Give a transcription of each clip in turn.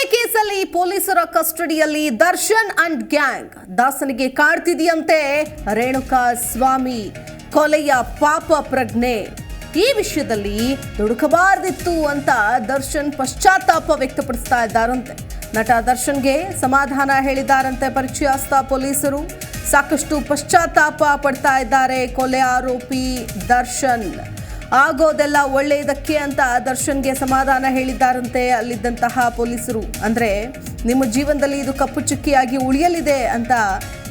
ಕೊಲೆ ಕೇಸಲ್ಲಿ ಪೊಲೀಸರ ಕಸ್ಟಡಿಯಲ್ಲಿ ದರ್ಶನ್ ಅಂಡ್ ಗ್ಯಾಂಗ್. ದಾಸನಿಗೆ ಕಾಡ್ತಿದೆಯಂತೆ ರೇಣುಕಾ ಸ್ವಾಮಿ, ಕೊಲೆಯ ಪಾಪ ಪ್ರಜ್ಞೆ. ಈ ವಿಷಯದಲ್ಲಿ ದುಡುಕಬಾರ್ದಿತ್ತು ಅಂತ ದರ್ಶನ್ ಪಶ್ಚಾತ್ತಾಪ ವ್ಯಕ್ತಪಡಿಸ್ತಾ ಇದ್ದಾರಂತೆ. ನಟ ದರ್ಶನ್ಗೆ ಸಮಾಧಾನ ಹೇಳಿದಾರಂತೆ ಪರಿಚಯಸ್ಥ ಪೊಲೀಸರು. ಸಾಕಷ್ಟು ಪಶ್ಚಾತ್ತಾಪ ಪಡ್ತಾ ಇದ್ದಾರೆ ಕೊಲೆ ಆರೋಪಿ ದರ್ಶನ್. ಆಗೋದೆಲ್ಲ ಒಳ್ಳೆಯದಕ್ಕೆ ಅಂತ ದರ್ಶನ್ಗೆ ಸಮಾಧಾನ ಹೇಳಿದ್ದಾರಂತೆ ಅಲ್ಲಿದ್ದಂತಹ ಪೊಲೀಸರು. ಅಂದರೆ ನಿಮ್ಮ ಜೀವನದಲ್ಲಿ ಇದು ಕಪ್ಪು ಚುಕ್ಕಿಯಾಗಿ ಉಳಿಯಲಿದೆ ಅಂತ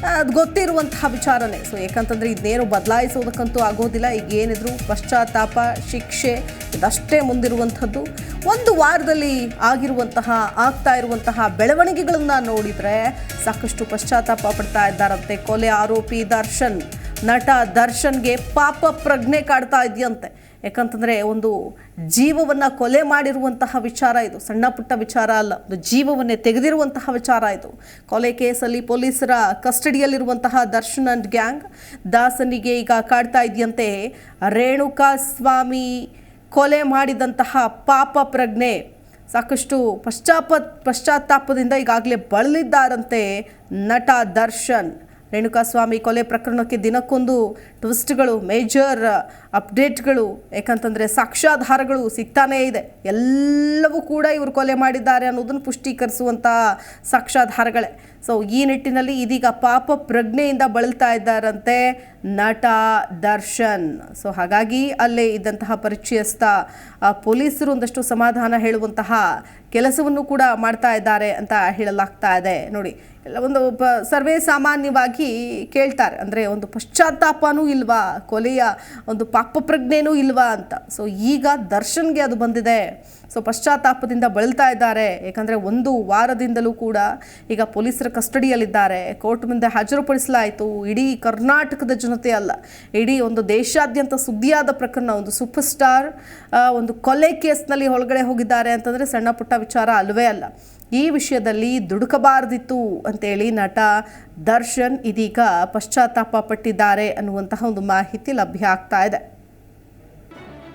ಅದು ಗೊತ್ತಿರುವಂತಹ ವಿಚಾರನೇ. ಸೊ ಯಾಕಂತಂದರೆ ಇದನ್ನೇನು ಬದಲಾಯಿಸೋದಕ್ಕಂತೂ ಆಗೋದಿಲ್ಲ. ಈಗ ಏನಿದ್ರು ಪಶ್ಚಾತ್ತಾಪ, ಶಿಕ್ಷೆ, ಇದಷ್ಟೇ ಮುಂದಿರುವಂಥದ್ದು. ಒಂದು ವಾರದಲ್ಲಿ ಆಗಿರುವಂತಹ, ಆಗ್ತಾ ಇರುವಂತಹ ಬೆಳವಣಿಗೆಗಳನ್ನು ನೋಡಿದರೆ ಸಾಕಷ್ಟು ಪಶ್ಚಾತ್ತಾಪ ಪಡ್ತಾ ಇದ್ದಾರಂತೆ ಕೊಲೆ ಆರೋಪಿ ದರ್ಶನ್. ನಟ ದರ್ಶನ್ಗೆ ಪಾಪ ಪ್ರಜ್ಞೆ ಕಾಡ್ತಾ ಇದೆಯಂತೆ. ಯಾಕಂತಂದರೆ ಒಂದು ಜೀವವನ್ನು ಕೊಲೆ ಮಾಡಿರುವಂತಹ ವಿಚಾರ ಇದು. ಸಣ್ಣ ಪುಟ್ಟ ವಿಚಾರ ಅಲ್ಲ, ಒಂದು ಜೀವವನ್ನೇ ತೆಗೆದಿರುವಂತಹ ವಿಚಾರ ಇದು. ಕೊಲೆ ಕೇಸಲ್ಲಿ ಪೊಲೀಸರ ಕಸ್ಟಡಿಯಲ್ಲಿರುವಂತಹ ದರ್ಶನ್ ಅಂಡ್ ಗ್ಯಾಂಗ್ ದಾಸನಿಗೆ ಈಗ ಕಾಡ್ತಾ ಇದೆಯಂತೆ. ರೇಣುಕಾ ಸ್ವಾಮಿ ಕೊಲೆ ಮಾಡಿದಂತಹ ಪಾಪ ಪ್ರಜ್ಞೆ ಸಾಕಷ್ಟು ಪಶ್ಚಾಪ, ಪಶ್ಚಾತ್ತಾಪದಿಂದ ಈಗಾಗಲೇ ಬಳಲಿದ್ದಾರಂತೆ ನಟ ದರ್ಶನ್. ರೇಣುಕಾಸ್ವಾಮಿ ಕೊಲೆ ಪ್ರಕರಣಕ್ಕೆ ದಿನಕ್ಕೊಂದು ಟ್ವಿಸ್ಟ್ಗಳು, ಮೇಜರ್ ಅಪ್ಡೇಟ್ಗಳು ಯಾಕಂತಂದರೆ ಸಾಕ್ಷ್ಯಾಧಾರಗಳು ಸಿಗ್ತಾನೇ ಇದೆ. ಎಲ್ಲವೂ ಕೂಡ ಇವರು ಕೊಲೆ ಮಾಡಿದ್ದಾರೆ ಅನ್ನೋದನ್ನು ಪುಷ್ಟೀಕರಿಸುವಂಥ ಸಾಕ್ಷ್ಯಾಧಾರಗಳೇ. ಸೊ ಈ ನಿಟ್ಟಿನಲ್ಲಿ ಇದೀಗ ಪಾಪ ಪ್ರಜ್ಞೆಯಿಂದ ಬಳಲ್ತಾ ಇದ್ದಾರಂತೆ ನಟ ದರ್ಶನ್. ಸೊ ಹಾಗಾಗಿ ಅಲ್ಲೇ ಇದ್ದಂತಹ ಪರಿಚಯಸ್ಥ ಪೊಲೀಸರು ಒಂದಷ್ಟು ಸಮಾಧಾನ ಹೇಳುವಂತಹ ಕೆಲಸವನ್ನು ಕೂಡ ಮಾಡ್ತಾ ಇದ್ದಾರೆ ಅಂತ ಹೇಳಲಾಗ್ತಾ ಇದೆ. ನೋಡಿ ಒಂದು ಪ ಸರ್ವೇ ಸಾಮಾನ್ಯವಾಗಿ ಕೇಳ್ತಾರೆ. ಅಂದರೆ ಒಂದು ಪಶ್ಚಾತ್ತಾಪನೂ ಇಲ್ವಾ? ಕೊಲೆಯ ಒಂದು ಪಾಪ ಪ್ರಜ್ಞೆನೂ ಇಲ್ವಾ ಅಂತ. ಸೊ ಈಗ ದರ್ಶನ್ಗೆ ಅದು ಬಂದಿದೆ. ಸೊ ಪಶ್ಚಾತ್ತಾಪದಿಂದ ಬಳಲ್ತಾ ಇದ್ದಾರೆ. ಯಾಕಂದರೆ ಒಂದು ವಾರದಿಂದಲೂ ಕೂಡ ಈಗ ಪೊಲೀಸರ ಕಸ್ಟಡಿಯಲ್ಲಿದ್ದಾರೆ. ಕೋರ್ಟ್ ಮುಂದೆ ಹಾಜರುಪಡಿಸಲಾಯಿತು. ಇಡೀ ಕರ್ನಾಟಕದ ಜನತೆ ಅಲ್ಲ. ಇಡೀ ಒಂದು ದೇಶಾದ್ಯಂತ ಸುದ್ದಿಯಾದ ಪ್ರಕರಣ, ಒಂದು ಸೂಪರ್ ಸ್ಟಾರ್ ಒಂದು ಕೊಲೆ ಕೇಸ್ನಲ್ಲಿ ಒಳಗಡೆ ಹೋಗಿದ್ದಾರೆ ಅಂತಂದರೆ ಸಣ್ಣ ಪುಟ್ಟ ವಿಚಾರ ಅಲ್ವೇ ಅಲ್ಲ. ಈ ವಿಷಯದಲ್ಲಿ ದುಡುಕಬಾರದಿತ್ತು ಅಂತೇಳಿ ನಟ ದರ್ಶನ್ ಇದೀಗ ಪಶ್ಚಾತ್ತಾಪ ಪಟ್ಟಿದ್ದಾರೆ ಅನ್ನುವಂತಹ ಒಂದು ಮಾಹಿತಿ ಲಭ್ಯ ಆಗ್ತಾ ಇದೆ.